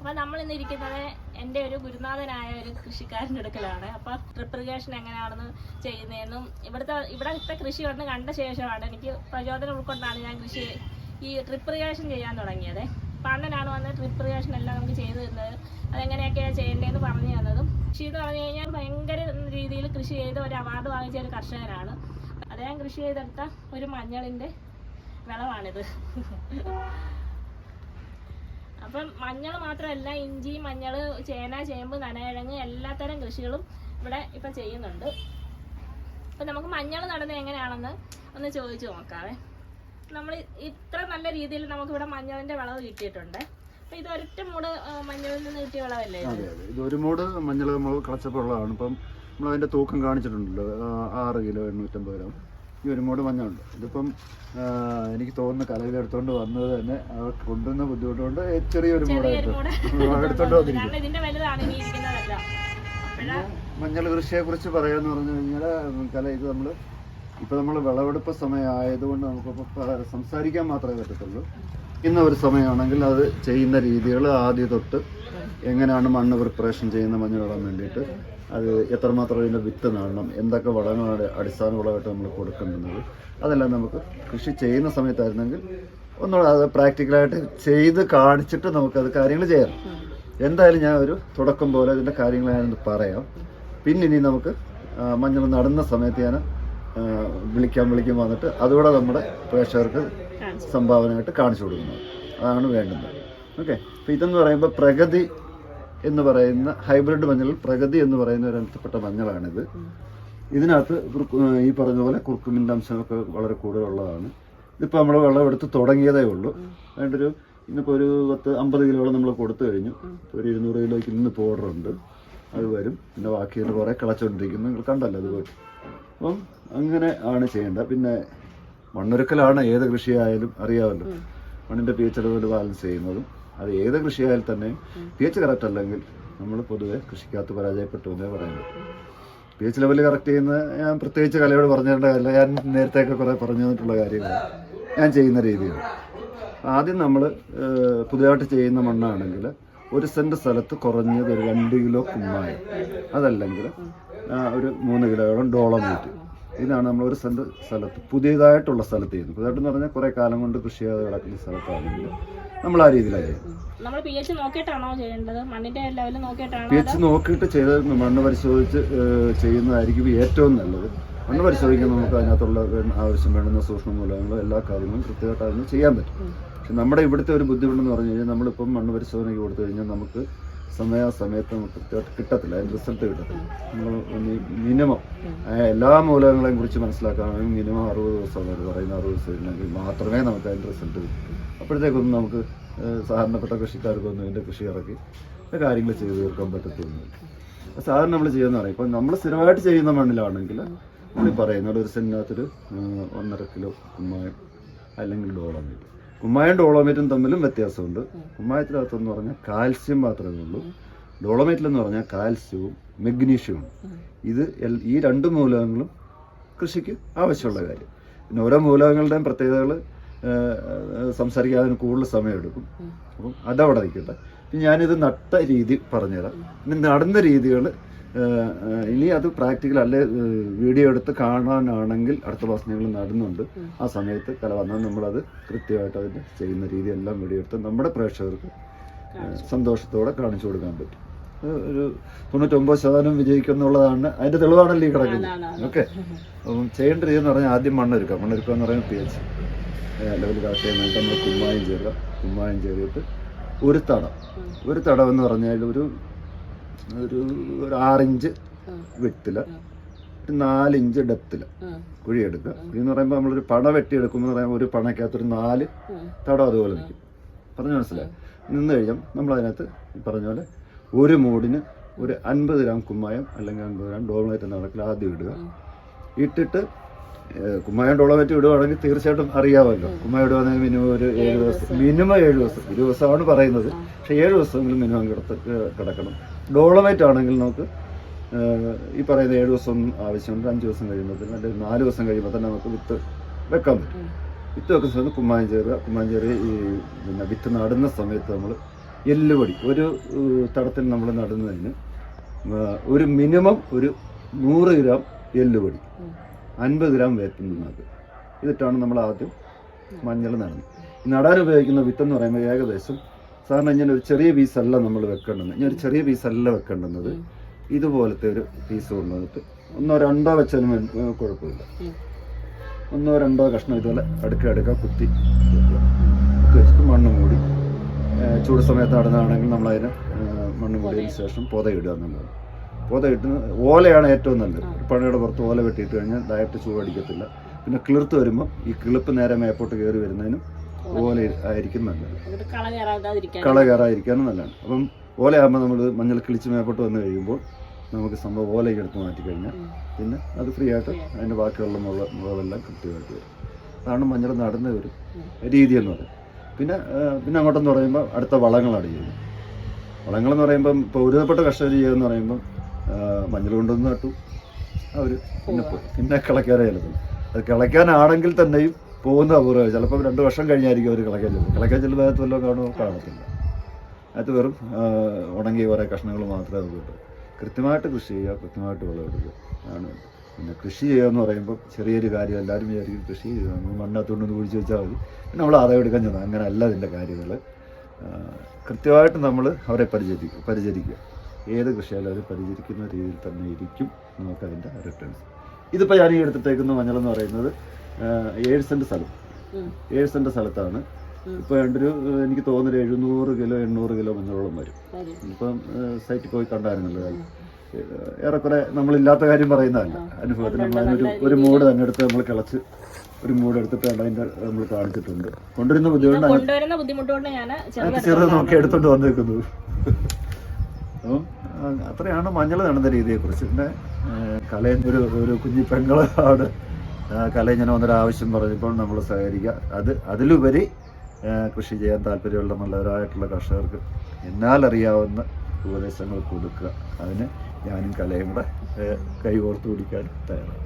അപ്പൊ നമ്മൾ ഇന്ന് ഇരിക്കുന്നത് എന്റെ ഒരു ഗുരുനാഥനായ ഒരു കൃഷിക്കാരന്റെ അടുക്കലാണ്. അപ്പൊ ഇറിഗേഷൻ എങ്ങനെയാണെന്ന് ചെയ്യുന്നതെന്നും ഇവിടുത്തെ ഇവിടുത്തെ കൃഷി കണ്ട് കണ്ട ശേഷമാണ് എനിക്ക് പ്രചോദനം ഉൾക്കൊണ്ടാണ് ഞാൻ കൃഷി ഈ ട്രിപ്രിഗേഷൻ ചെയ്യാൻ തുടങ്ങിയത്. അപ്പൊ അണ്ണനാണ് വന്ന് ട്രിപ്രിഗേഷൻ എല്ലാം നമുക്ക് ചെയ്തു തരുന്നത് അതെങ്ങനെയൊക്കെയാണ് ചെയ്യേണ്ടതെന്ന് പറഞ്ഞു തന്നതും കൃഷി എന്ന് പറഞ്ഞു കഴിഞ്ഞാൽ ഭയങ്കര രീതിയിൽ കൃഷി ചെയ്ത് ഒരു അവാർഡ് വാങ്ങിച്ച ഒരു കർഷകനാണ്. അദ്ദേഹം കൃഷി ചെയ്തെടുത്ത ഒരു മഞ്ഞളിന്റെ വിളവാണിത്. അപ്പം മഞ്ഞൾ മാത്രമല്ല ഇഞ്ചി മഞ്ഞൾ ചേന ചേമ്പ് നനകിഴങ്ങ് എല്ലാത്തരം കൃഷികളും ഇവിടെ ഇപ്പം ചെയ്യുന്നുണ്ട്. അപ്പം നമുക്ക് മഞ്ഞൾ നടുന്നത് എങ്ങനെയാണെന്ന് ഒന്ന് ചോദിച്ചു നോക്കാവേ. നമ്മൾ ഇത്ര നല്ല രീതിയിൽ നമുക്ക് ഇവിടെ മഞ്ഞളിന്റെ വിളവ് കിട്ടിയിട്ടുണ്ട്. ഇത് ഒരൊറ്റ മൂട് മഞ്ഞളിൽ നിന്ന് കിട്ടിയ വിളവല്ലേ? അതെ അതെ. ഇത് ഒരു മൂട് മഞ്ഞൾ നമ്മൾ കളച്ചപ്പോൾ ഉള്ളതാണ്. ഇപ്പം നമ്മൾ അതിന്റെ തൂക്കം കാണിച്ചിട്ടുണ്ടല്ലോ. ആറ് കിലോ എണ്ണൂറ്റമ്പത് ഗ്രാം. ഈ ഒരു മഞ്ഞുണ്ട് ഇതിപ്പം എനിക്ക് തോന്നുന്നു കലയിൽ എടുത്തോണ്ട് വന്നത് തന്നെ അവർ കൊണ്ടുവന്ന ബുദ്ധിമുട്ടുകൊണ്ട് ചെറിയൊരു മൂടായിട്ട് മൂട് എടുത്തോണ്ട് വന്നിരിക്കും മഞ്ഞൾ കൃഷിയെ കുറിച്ച് പറയാന്ന് പറഞ്ഞു കഴിഞ്ഞാൽ കല ഇത് നമ്മൾ ഇപ്പൊ നമ്മൾ വിളവെടുപ്പ് സമയമായതുകൊണ്ട് നമുക്കിപ്പോൾ സംസാരിക്കാൻ മാത്രമേ പറ്റത്തുള്ളൂ. ഇന്ന ഒരു സമയമാണെങ്കിൽ അത് ചെയ്യുന്ന രീതികൾ ആദ്യ തൊട്ട് എങ്ങനെയാണ് മണ്ണ് പ്രിപ്പറേഷൻ ചെയ്യുന്ന മഞ്ഞൾ നടാൻ വേണ്ടിയിട്ട്? അത് എത്രമാത്രം അതിന്റെ വിത്ത് നടണം? എന്തൊക്കെ വളങ്ങളാണ് അടിസ്ഥാന വളമായിട്ട് നമ്മൾ കൊടുക്കേണ്ടത്? അതെല്ലാം നമുക്ക് കൃഷി ചെയ്യുന്ന സമയത്തായിരുന്നെങ്കിൽ ഒന്നുകൂടെ അത് പ്രാക്ടിക്കലായിട്ട് ചെയ്ത് കാണിച്ചിട്ട് നമുക്കത് കാര്യങ്ങൾ ചെയ്യാം. എന്തായാലും ഞാൻ ഒരു തുടക്കം പോലെ അതിന്റെ കാര്യങ്ങൾ ഞാനൊന്ന് പറയാം. പിന്നെ ഇനി നമുക്ക് മഞ്ഞൾ നടുന്ന സമയത്ത് ഞാൻ വിളിക്കാൻ വിളിക്കാൻ വന്നിട്ട് അതുകൂടെ നമ്മുടെ പ്രേക്ഷകർക്ക് സംഭാവനയായിട്ട് കാണിച്ചു കൊടുക്കുന്നത് അതാണ് വേണ്ടത് ഓക്കെ. അപ്പോൾ ഇതെന്ന് പറയുമ്പോൾ പ്രഗതി എന്ന് പറയുന്ന ഹൈബ്രിഡ് മഞ്ഞളിൽ പ്രഗതി എന്ന് പറയുന്ന ഒരു അനുസപ്പെട്ട മഞ്ഞളാണിത്. ഇതിനകത്ത് ഈ പറഞ്ഞ പോലെ കുറുക്കുമിന്റെ അംശമൊക്കെ വളരെ കൂടുതലുള്ളതാണ് ഇതിപ്പോൾ നമ്മൾ വെള്ളമെടുത്ത് തുടങ്ങിയതേ ഉള്ളൂ. ഒരു ഇന്നിപ്പോൾ ഒരു പത്ത് അമ്പത് കിലോളം നമ്മൾ കൊടുത്തു കഴിഞ്ഞു. ഒരു ഇരുന്നൂറ് കിലോയ്ക്ക് ഇന്ന് പൗഡർ ഉണ്ട്. അത് വരും. പിന്നെ ബാക്കി ഇത് കുറേ കിളച്ചുകൊണ്ടിരിക്കുന്നു നിങ്ങൾ കണ്ടല്ലോ അത് അപ്പം അങ്ങനെ ആണ് ചെയ്യേണ്ടത്. പിന്നെ മണ്ണൊരുക്കലാണ് ഏത് കൃഷിയായാലും അറിയാമല്ലോ. മണ്ണിന്റെ പി എച്ച് അതുപോലെ ബാലൻസ് ചെയ്യുന്നതും. അത് ഏത് കൃഷിയായാലും തന്നെ പി എച്ച് കറക്റ്റ് അല്ലെങ്കിൽ നമ്മൾ പൊതുവെ കൃഷിക്കകത്ത് പരാജയപ്പെട്ടു എന്നേ പറയുന്നത് പി എച്ച് ലെവൽ കറക്റ്റ് ചെയ്യുന്ന ഞാൻ പ്രത്യേകിച്ച് കലയോട് പറഞ്ഞു തരേണ്ട കാര്യമില്ല. ഞാൻ നേരത്തെയൊക്കെ കുറേ പറഞ്ഞു തന്നിട്ടുള്ള കാര്യങ്ങൾ ഞാൻ ചെയ്യുന്ന രീതിയാണ്. ആദ്യം നമ്മൾ പുതിയതായിട്ട് ചെയ്യുന്ന മണ്ണാണെങ്കിൽ ഒരു സെന്റ് സ്ഥലത്ത് കുറഞ്ഞത് ഒരു രണ്ട് കിലോ കുമ്മായം. അതല്ലെങ്കിൽ ഒരു മൂന്ന് കിലോയോളം ഡോളമേറ്റ് ഇതാണ് നമ്മൾ ഒരു സെന്റ് സ്ഥലത്ത് പുതിയതായിട്ടുള്ള സ്ഥലത്ത് ചെയ്യുന്നത്. പുതിയതായിട്ടെന്ന് പറഞ്ഞാൽ കുറേ കാലം കൊണ്ട് കൃഷി ചെയ്ത് കിടക്കുന്ന സ്ഥലത്താണെങ്കിൽ നമ്മൾ ആ രീതിയിലാണ് നമ്മൾ പി എച്ച് നോക്കിയിട്ടാണോ ചെയ്യേണ്ടത്? മണ്ണിന്റെ ലെവൽ നോക്കിയിട്ടാണോ പി എച്ച് നോക്കിയിട്ട് ചെയ്ത് മണ്ണ് പരിശോധിച്ച് ചെയ്യുന്നതായിരിക്കും ഏറ്റവും നല്ലത്. മണ്ണ് പരിശോധിക്കാൻ നമുക്ക് അതിനകത്തുള്ള ആവശ്യം വേണ്ടുന്ന സൂക്ഷ്മ മൂലകങ്ങളും എല്ലാ കാര്യങ്ങളും കൃത്യമായിട്ട് അതിന് ചെയ്യാൻ പറ്റും. പക്ഷെ നമ്മുടെ ഇവിടുത്തെ ഒരു ബുദ്ധിമുട്ടെന്ന് പറഞ്ഞു കഴിഞ്ഞാൽ നമ്മളിപ്പം മണ്ണ് പരിശോധനയ്ക്ക് കൊടുത്തു കഴിഞ്ഞാൽ നമുക്ക് സമയാസമയത്ത് നമുക്ക് കൃത്യമായിട്ട് കിട്ടത്തില്ല അതിന്റെ റിസൾട്ട് കിട്ടത്തില്ല നമ്മൾ മിനിമം എല്ലാ മൂലകങ്ങളെയും കുറിച്ച് മനസ്സിലാക്കുകയാണെങ്കിൽ മിനിമം അറുപത് ദിവസം അവർ പറയുന്ന അറുപത് ദിവസം ഇല്ലെങ്കിൽ മാത്രമേ നമുക്ക് അതിന്റെ റിസൾട്ട് കിട്ടൂ അപ്പോഴത്തേക്കൊന്നും നമുക്ക് സാധാരണപ്പെട്ട കൃഷിക്കാർക്കൊന്നും ഇതിന്റെ കൃഷി ഇറക്കി കാര്യങ്ങൾ ചെയ്തു തീർക്കാൻ അപ്പോൾ സാധാരണ നമ്മൾ ചെയ്യുന്ന പറയും. ഇപ്പം നമ്മൾ സ്ഥിരമായിട്ട് ചെയ്യുന്ന മണ്ണിലാണെങ്കിൽ നമ്മൾ പറയുന്നത് ഒരു സെന്റിനകത്തൊരു ഒന്നര കിലോ കുമ്മായം അല്ലെങ്കിൽ ഡോളമേറ്റ് കുമ്മായം ഡോളോമേറ്റും തമ്മിലും വ്യത്യാസമുണ്ട്. കുമ്മായത്തിനകത്തെന്ന് പറഞ്ഞാൽ കാൽസ്യം മാത്രമേ ഉള്ളൂ. ഡോളോമേറ്റിലെന്ന് പറഞ്ഞാൽ കാൽസ്യവും മെഗ്നീഷ്യവും. ഇത് ഈ രണ്ട് മൂലകങ്ങളും കൃഷിക്ക് ആവശ്യമുള്ള കാര്യം. പിന്നെ ഓരോ മൂലകങ്ങളുടെയും പ്രത്യേകതകൾ സംസാരിക്കാൻ അതിന് കൂടുതൽ സമയമെടുക്കും അപ്പം അതവിടെ നിൽക്കട്ടെ. ഞാനിത് നട്ട രീതി പറഞ്ഞുതരാം. പിന്നെ നടന്ന രീതികൾ ഇനി അത് പ്രാക്ടിക്കൽ അല്ലെ വീഡിയോ എടുത്ത് കാണാനാണെങ്കിൽ അടുത്ത മാസം ഞങ്ങൾ നടുന്നുണ്ട്. ആ സമയത്ത് കല വന്നാൽ നമ്മളത് കൃത്യമായിട്ട് അതിന്റെ ചെയ്യുന്ന രീതി എല്ലാം വീഡിയോ എടുത്ത് നമ്മുടെ പ്രേക്ഷകർക്ക് സന്തോഷത്തോടെ കാണിച്ചു കൊടുക്കാൻ പറ്റും. ഒരു തൊണ്ണൂറ്റൊമ്പത് ശതമാനം വിജയിക്കും എന്നുള്ളതാണ് അതിന്റെ തെളിവാണല്ലോ ഈ കിടക്കുന്നത് ഓക്കെ. അപ്പം ചെയ്യേണ്ട രീതി എന്ന് പറഞ്ഞാൽ ആദ്യം മണ്ണൊരുക്കുക. മണ്ണൊരുക്കുക എന്ന് പറയുന്നത് പി എച്ച് ലെവൽ കറക്റ്റ് ചെയ്യാൻ നമ്മൾ കുമ്മായം ചേരുക. കുമ്മായം ചെയ്തിട്ട് ഒരു തടം. ഒരു തടം എന്ന് പറഞ്ഞാൽ ഒരു ഒരു ഒരു ആറിഞ്ച് വിട്ടിൽ ഒരു നാലിഞ്ച് ഡെപ്തിൽ കുഴിയെടുക്കുക. കുഴി എന്ന് പറയുമ്പോൾ നമ്മളൊരു പട വെട്ടിയെടുക്കുമ്പോൾ എന്ന് പറയുമ്പോൾ ഒരു പണക്കകത്ത് ഒരു നാല് തടം അതുപോലെ നിൽക്കും. പറഞ്ഞു മനസ്സിലായി? നിന്ന് കഴിഞ്ഞാൽ നമ്മൾ അതിനകത്ത് പറഞ്ഞ പോലെ ഒരു മൂടിന് ഒരു അൻപത് ഗ്രാം കുമ്മായം അല്ലെങ്കിൽ അൻപത് ഗ്രാം ഡോളമേറ്റ് എന്ന കണക്കിൽ ആദ്യം ഇടുക. ഇട്ടിട്ട് കുമ്മായം ഡോളമേറ്റ് ഇടുവാണെങ്കിൽ തീർച്ചയായിട്ടും അറിയാമല്ലോ. കുമ്മായം ഇടുവാണെങ്കിൽ മിനിമം ഒരു ഏഴ് ദിവസം മിനിമം ഏഴ് ദിവസം ഒരു ദിവസമാണ് പറയുന്നത്. പക്ഷേ ഏഴ് ദിവസമെങ്കിലും മിനിമം കിടത്ത് കിടക്കണം. ഡോളമേറ്റ് ആണെങ്കിൽ നമുക്ക് ഈ പറയുന്ന ഏഴ് ദിവസം ആവശ്യമുണ്ട് അഞ്ച് ദിവസം കഴിയുമ്പോഴത്തേനും അല്ലെങ്കിൽ നാല് ദിവസം കഴിയുമ്പോൾ തന്നെ നമുക്ക് വിത്ത് വെക്കാൻ പറ്റും. വിത്ത് വെക്കുന്ന സമയത്ത് കുമ്മായം ചേരുക കുമ്മായം ചേറി ഈ പിന്നെ വിത്ത് നടുന്ന സമയത്ത് നമ്മൾ എല്ലുപടി ഒരു തടത്തിൽ നമ്മൾ നടുന്നതിന് ഒരു മിനിമം ഒരു നൂറ് ഗ്രാം എല്ലുപൊടി. അൻപത് ഗ്രാം വേപ്പിൻ പിണ്ണാക്ക് ഇതിട്ടാണ് നമ്മൾ ആദ്യം മഞ്ഞൾ നടുന്നത്. നടാൻ ഉപയോഗിക്കുന്ന വിത്തെന്ന് പറയുമ്പോൾ ഏകദേശം സാറിന് ഇങ്ങനെ ഒരു ചെറിയ പീസല്ല നമ്മൾ വെക്കേണ്ടത്. ഇനി ഒരു ചെറിയ പീസല്ല വെക്കേണ്ടുന്നത് ഇതുപോലത്തെ ഒരു പീസ് കൊണ്ടുവന്നിട്ട് ഒന്നോ രണ്ടോ വെച്ചാലും കുഴപ്പമില്ല. ഒന്നോ രണ്ടോ കഷ്ണം ഇതുപോലെ അടുക്ക അടുക്ക കുത്തി. കുത്തി വെച്ചിട്ട് മണ്ണ് മൂടി. ചൂട് സമയത്ത് നടന്നതാണെങ്കിൽ നമ്മളതിന് മണ്ണ് മൂടിയതിന് ശേഷം പുതയിടുക എന്നുള്ളത്. പുതയിട്ട് ഓലയാണ് ഏറ്റവും നല്ലത്. പണിയുടെ പുറത്ത് ഓല വെട്ടിയിട്ട് കഴിഞ്ഞാൽ ഡയറക്റ്റ് ചൂടടിക്കത്തില്ല പിന്നെ കിളിർത്ത് വരുമ്പോൾ ഈ കിളിപ്പ് നേരെ മേപ്പോട്ട് കയറി വരുന്നതിനും ഓല ആയിരിക്കും നല്ലത്. കള കയറാതിരിക്കാനും നല്ലതാണ്. അപ്പം ഓലയാകുമ്പോൾ നമ്മൾ മഞ്ഞൾ കിളിച്ച് മേപ്പോട്ട് വന്ന് കഴിയുമ്പോൾ നമുക്ക് സംഭവം ഓലയ്ക്ക് എടുത്ത് മാറ്റി കഴിഞ്ഞാൽ പിന്നെ അത് ഫ്രീ ആയിട്ട് അതിന്റെ ബാക്കിയുള്ള മുള മുളവെല്ലാം കൃത്യമായിട്ട് വരും. അതാണ് മഞ്ഞൾ നടുന്ന ഒരു രീതി എന്ന് പറയുന്നത്. പിന്നെ പിന്നെ അങ്ങോട്ടെന്ന് പറയുമ്പോൾ അടുത്ത വളങ്ങളാണ് ചെയ്യുന്നത്. വളങ്ങളെന്ന് പറയുമ്പം ഇപ്പോൾ ഒരുവിധപ്പെട്ട കർഷകർ ചെയ്യുകയെന്ന് പറയുമ്പം മഞ്ഞൾ കൊണ്ടുവന്ന് നട്ടു. അവർ പിന്നെ പോയി പിന്നെ ചിലപ്പോൾ അത് കിളയ്ക്കാനാണെങ്കിൽ തന്നെയും പോകുന്ന അപൂർവം ചിലപ്പം രണ്ട് വർഷം കഴിഞ്ഞായിരിക്കും അവർ കിളയ്ക്കാൻ ചെല്ലുന്നത്. കിളയ്ക്കാൻ ചെല്ലുമ്പോൾ അതിനകത്ത് വല്ലതും കാണുമോ? കാണത്തില്ല. അകത്ത് വെറും ഉണങ്ങിയ കുറേ കഷ്ണങ്ങൾ മാത്രമേ നമുക്ക് കിട്ടൂ. കൃത്യമായിട്ട് കൃഷി ചെയ്യുക കൃത്യമായിട്ട് വിളവെടുക്കുക ആണ്. പിന്നെ കൃഷി ചെയ്യുക എന്ന് പറയുമ്പോൾ ചെറിയൊരു കാര്യം എല്ലാവരും വിചാരിക്കും കൃഷി മണ്ണത്തോണ്ട് മണ്ണകത്തുകൊണ്ടൊന്ന് കുഴിച്ച് വെച്ചാൽ മതി. പിന്നെ നമ്മൾ ആദായം എടുക്കാൻ ചെന്നാൽ അങ്ങനെ അല്ല അതിന്റെ കാര്യങ്ങൾ കൃത്യമായിട്ട് നമ്മൾ അവരെ പരിചരിക്കുക പരിചരിക്കുക. ഏത് കൃഷിയാലും അവർ പരിചരിക്കുന്ന രീതിയിൽ തന്നെ ഇരിക്കും. നമുക്കതിന്റെ റിട്ടേൺസ് ഇതിപ്പോൾ ഞാൻ ഈ എടുത്തിട്ടേക്കുന്ന മഞ്ഞൾ എന്ന് പറയുന്നത് ഏഴ് സെന്റ് സ്ഥലം. ഏഴ് സെന്റ് സ്ഥലത്താണ്. ഇപ്പൊ രണ്ടൊരു എനിക്ക് തോന്നുന്നൊരു എഴുന്നൂറ് കിലോ എണ്ണൂറ് കിലോ മഞ്ഞളോളം വരും. ഇപ്പം സൈറ്റിൽ പോയി കണ്ടായിരുന്നല്ലോ ഏറെക്കുറെ നമ്മളില്ലാത്ത കാര്യം പറയുന്നതല്ല. അനുഭവത്തിന് നമ്മൾ അതിനൊരു ഒരു മൂട് തന്നെ എടുത്ത് നമ്മൾ കിളച്ച് ഒരു മൂട് എടുത്തിട്ട് അതിന്റെ നമ്മൾ കാണിച്ചിട്ടുണ്ട്. കൊണ്ടുവരുന്ന ബുദ്ധിമുട്ടുകൊണ്ട് ചെറുത് നോക്കി എടുത്തോണ്ട് വന്നേക്കുന്നത് അത്രയാണ് മഞ്ഞൾ നടന്ന രീതിയെക്കുറിച്ച്. പിന്നെ കലയിൽ ഒരു ഒരു കുഞ്ഞി പെങ്ങളാണ് കലയിങ്ങനെ വന്നൊരു ആവശ്യം പറഞ്ഞപ്പോൾ നമ്മൾ സഹകരിക്കുക. അത് അതിലുപരി കൃഷി ചെയ്യാൻ താല്പര്യമുള്ള നല്ലവരായിട്ടുള്ള കർഷകർക്ക് എന്നാൽ അറിയാവുന്ന ഉപദേശങ്ങൾ കൊടുക്കുക. അതിന് ഞാനും കലയും കൂടെ കൈകോർത്ത് പിടിക്കാൻ തയ്യാറാണ്.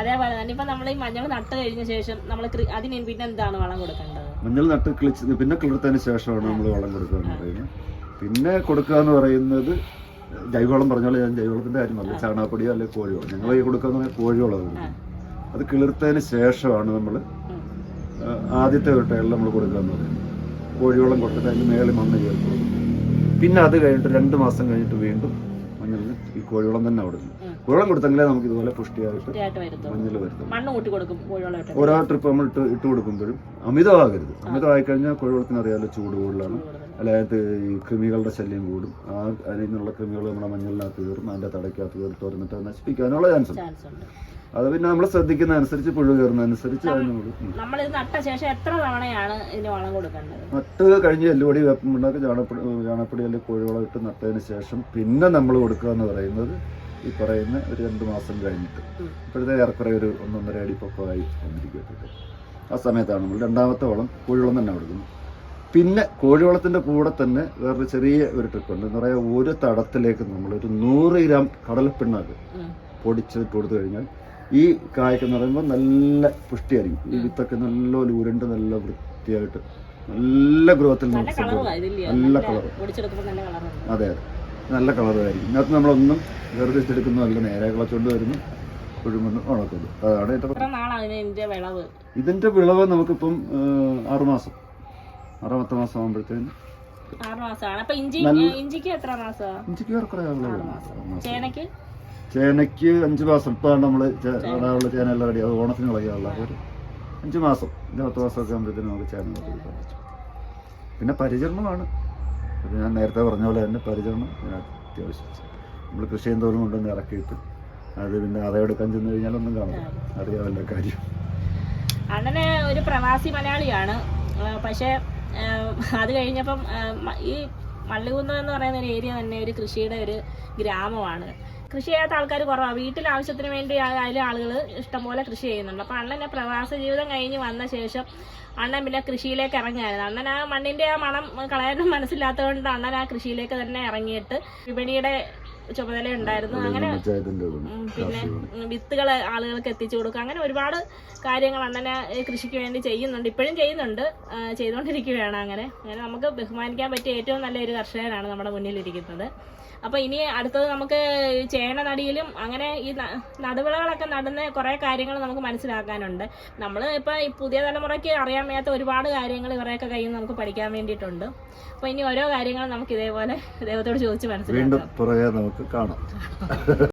അതേപോലെ തന്നെ ഇപ്പൊ നമ്മൾ ഈ മഞ്ഞൾ നട്ട് കഴിഞ്ഞ ശേഷം നമ്മൾ അതിന് പിന്നെ എന്താണ് വളം കൊടുക്കേണ്ടത്? മഞ്ഞൾ നട്ട് കിളിച്ച് പിന്നെ കിളിർത്തതിന് ശേഷമാണ് നമ്മൾ വളം കൊടുക്കുക എന്ന് പറയുന്നത്. പിന്നെ കൊടുക്കുക എന്ന് പറയുന്നത് ജൈവവളം പറഞ്ഞോളെ ഞാൻ ജൈവവളത്തിന്റെ കാര്യം പറഞ്ഞു ചാണകപ്പൊടിയോ അല്ലെങ്കിൽ കോഴിവളം. ഞങ്ങൾ ഈ കൊടുക്കുക എന്ന് പറഞ്ഞാൽ കോഴിവളം അത് കിളിർത്തതിന് ശേഷമാണ് നമ്മൾ ആദ്യത്തെ തൊട്ടയിൽ നമ്മൾ കൊടുക്കുക എന്ന് പറയുന്നത് കോഴിവെള്ളം കൊടുത്തിട്ട് അതിന് മേളിൽ മണ്ണ് ചേർത്ത്. പിന്നെ അത് കഴിഞ്ഞിട്ട് രണ്ട് മാസം കഴിഞ്ഞിട്ട് വീണ്ടും മഞ്ഞളിന് ഈ കോഴിവളം തന്നെ കൊടുക്കും നിന്ന് കോഴിവളം കൊടുത്തെങ്കിലേ നമുക്ക് ഇതുപോലെ പുഷ്ടിയായിട്ട് മഞ്ഞൾ വരുത്തും ഓരോ ട്രിപ്പ് നമ്മൾ ഇട്ട് ഇട്ട് കൊടുക്കുമ്പോഴും അമിതമാകരുത്. അമിതമായി കഴിഞ്ഞാൽ കോഴിവളത്തിന് അറിയാലോ ചൂട് കൂടുതലാണ്. അതായത് ഈ കൃമികളുടെ ശല്യം കൂടും. ആ അതിൽ നിന്നുള്ള കൃമികൾ നമ്മുടെ മഞ്ഞളിനകത്ത് കയറും അതിന്റെ തടയ്ക്കകത്ത് കയറി തുറന്നിട്ട് നശിപ്പിക്കാനുള്ള ചാൻസ് ഉണ്ട്. അത് പിന്നെ നമ്മൾ ശ്രദ്ധിക്കുന്ന അനുസരിച്ച് പുഴു കയറുന്ന അനുസരിച്ച്. നമ്മൾ ഇത് നട്ട ശേഷം എത്ര തവണയാണ് ഇതിന് വളം കൊടുക്കേണ്ടത് നട്ട് കഴിഞ്ഞ് എല്ലുപൊടി വേപ്പമുണ്ടാക്കി ചാണപ്പൊടി ചാണപ്പൊടി അല്ലെങ്കിൽ കോഴിവളം ഇട്ട് നട്ടതിന് ശേഷം പിന്നെ നമ്മൾ കൊടുക്കുക എന്ന് പറയുന്നത് ഈ പറയുന്ന ഒരു രണ്ട് മാസം കഴിഞ്ഞിട്ട്. ഇപ്പോഴത്തെ ഏറെക്കുറെ ഒരു ഒന്നൊന്നര അടി പൊക്കമായി വന്നിരിക്കട്ടെ ആ സമയത്താണ് നമ്മൾ രണ്ടാമത്തെ വളം കോഴിവളം തന്നെ കൊടുക്കുന്നത് പിന്നെ കോഴിവളത്തിന്റെ കൂടെ തന്നെ വേറൊരു ചെറിയ ഒരു ട്രിപ്പ് ഉണ്ട് എന്ന് പറയാ ഒരു തടത്തിലേക്ക് നമ്മൾ ഒരു നൂറ് ഗ്രാം കടലപ്പിണ്ണാക്ക്. പൊടിച്ചിട്ട് കൊടുത്തു കഴിഞ്ഞാൽ ഈ കായ്ക്ക് എന്ന് പറയുമ്പോൾ നല്ല പുഷ്ടിയായിരിക്കും. ഈ വിത്തൊക്കെ നല്ല ഉരുണ്ട് നല്ല വൃത്തിയായിട്ട് നല്ല ഗ്രോത്തിൽ നല്ല നമുക്ക് സംഭവിക്കും. നല്ല കളർ നല്ല അതെ അതെ. നല്ല കളറുമായിരിക്കും ഇതിനകത്ത് നമ്മളൊന്നും വേർതിരിച്ചെടുക്കുന്നതല്ല നേരെ കളച്ചുകൊണ്ട് വരുന്നു കുഴിമണ്ണ് ഉണക്കുന്നു. അതാണ് ഏറ്റവും ഇതിന്റെ വിളവ്? നമുക്കിപ്പം ആറുമാസം ആറാമത്തെ മാസം ആകുമ്പോഴത്തേന് ഇഞ്ചിക്ക് എത്ര മാസം? ഇഞ്ചിക്ക് ഏറെക്കുറെ. ചേനയ്ക്ക് അഞ്ച് മാസം ഇപ്പം നമ്മൾ ഇടാനുള്ള ചേന. എല്ലാം റെഡി അത് ഓണത്തിന് കളയാനുള്ള ഒരു അഞ്ച് മാസം. അഞ്ച് പത്ത് മാസമൊക്കെ ആകുമ്പോഴത്തേനും നമുക്ക് ചേന പറ്റും. പിന്നെ പരിചരണമാണ്. അത് ഞാൻ നേരത്തെ പറഞ്ഞ പോലെ തന്നെ പരിചരണം അത്യാവശ്യം നമ്മൾ കൃഷി ചെയ്യുന്നതോറും കൊണ്ടുവന്ന് ഇറക്കിയിട്ട് അത് പിന്നെ അതെടുക്കാൻ ചെന്ന് കഴിഞ്ഞാൽ ഒന്നും കാണില്ല അറിയാമല്ലോ കാര്യം. അണ്ണന് ഒരു പ്രവാസി മലയാളിയാണ്. പക്ഷേ അത് കഴിഞ്ഞപ്പം ഈ മള്ളികുന്നം എന്ന് പറയുന്ന ഒരു ഏരിയ തന്നെ ഒരു കൃഷിയുടെ ഒരു ഗ്രാമമാണ്. കൃഷി ചെയ്യാത്ത ആൾക്കാർ കുറവാണ് വീട്ടിൽ ആവശ്യത്തിന് വേണ്ടി ആയാലും ആളുകൾ ഇഷ്ടംപോലെ കൃഷി ചെയ്യുന്നുണ്ട്. അപ്പോൾ അണ്ണനെ പ്രവാസ ജീവിതം കഴിഞ്ഞ് വന്ന ശേഷം അണ്ണൻ പിന്നെ കൃഷിയിലേക്ക് ഇറങ്ങിയായിരുന്നു അണ്ണൻ ആ മണ്ണിന്റെ ആ മണം കളയാനും മനസ്സിലാത്തതുകൊണ്ട് അണ്ണൻ ആ കൃഷിയിലേക്ക് തന്നെ ഇറങ്ങിയിട്ട് വിപണിയുടെ ചുമതല ഉണ്ടായിരുന്നു. അങ്ങനെ പിന്നെ വിത്തുകൾ ആളുകൾക്ക് എത്തിച്ചു കൊടുക്കുക. അങ്ങനെ ഒരുപാട് കാര്യങ്ങൾ അണ്ണനെ കൃഷിക്ക് വേണ്ടി ചെയ്യുന്നുണ്ട്. ഇപ്പോഴും ചെയ്യുന്നുണ്ട്. ചെയ്തുകൊണ്ടിരിക്കുകയാണ് അങ്ങനെ. അങ്ങനെ നമുക്ക് ബഹുമാനിക്കാൻ പറ്റിയ ഏറ്റവും നല്ല ഒരു കർഷകനാണ് നമ്മുടെ മുന്നിലിരിക്കുന്നത്. അപ്പോൾ ഇനി അടുത്തത് നമുക്ക് ചേന നടിയിലും അങ്ങനെ ഈ നടുവിളകളൊക്കെ നടുന്ന കുറേ കാര്യങ്ങൾ നമുക്ക് മനസ്സിലാക്കാനുണ്ട്. നമ്മൾ ഇപ്പോൾ ഈ പുതിയ തലമുറയ്ക്ക് അറിയാൻ വയ്യാത്ത ഒരുപാട് കാര്യങ്ങൾ ഇവരെയൊക്കെ കയ്യിൽ നമുക്ക് പഠിക്കാൻ വേണ്ടിയിട്ടുണ്ട്. അപ്പോൾ ഇനി ഓരോ കാര്യങ്ങളും നമുക്ക് ഇതേപോലെ ദൈവത്തോട് ചോദിച്ച് മനസ്സിലാക്കാം. നമുക്ക് കാണാം.